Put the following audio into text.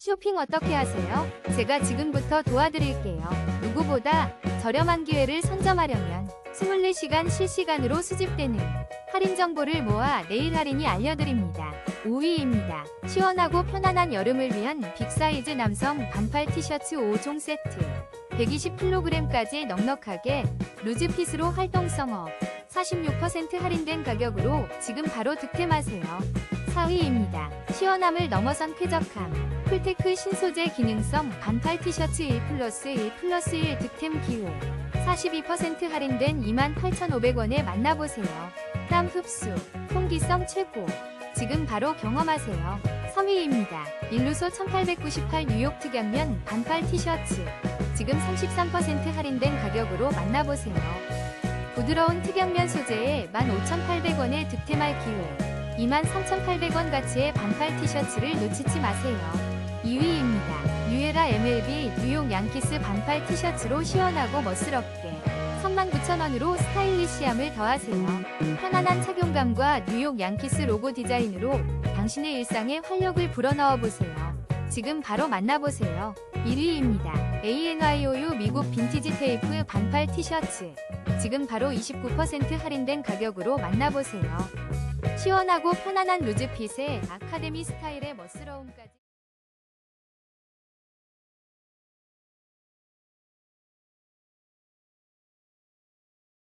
쇼핑 어떻게 하세요? 제가 지금부터 도와드릴게요. 누구보다 저렴한 기회를 선점하려면 24시간 실시간으로 수집되는 할인 정보를 모아 내일 할인이 알려드립니다. 5위입니다. 시원하고 편안한 여름을 위한 빅사이즈 남성 반팔 티셔츠 5종 세트. 120kg까지 넉넉하게 루즈핏으로 활동성 업. 46% 할인된 가격으로 지금 바로 득템하세요. 4위입니다. 시원함을 넘어선 쾌적함. 풀테크 신소재 기능성 반팔 티셔츠 1 플러스 1 플러스 1 득템 기호. 42% 할인된 28,500원에 만나보세요. 땀 흡수, 통기성 최고. 지금 바로 경험하세요. 3위입니다. 일루소 1898 뉴욕 특양면 반팔 티셔츠. 지금 33% 할인된 가격으로 만나보세요. 부드러운 특양면 소재에 15,800원에 득템할 기회. 23,800원 가치의 반팔 티셔츠를 놓치지 마세요. 2위입니다. 뉴에라 MLB 뉴욕 양키스 반팔 티셔츠로 시원하고 멋스럽게 39,000원으로 스타일리시함을 더하세요. 편안한 착용감과 뉴욕 양키스 로고 디자인으로 당신의 일상에 활력을 불어넣어 보세요. 지금 바로 만나보세요. 1위입니다. ANYOU 미국 빈티지 테이프 반팔 티셔츠. 지금 바로 29% 할인된 가격으로 만나보세요. 시원하고 편안한 루즈핏에 아카데미 스타일의 멋스러움까지.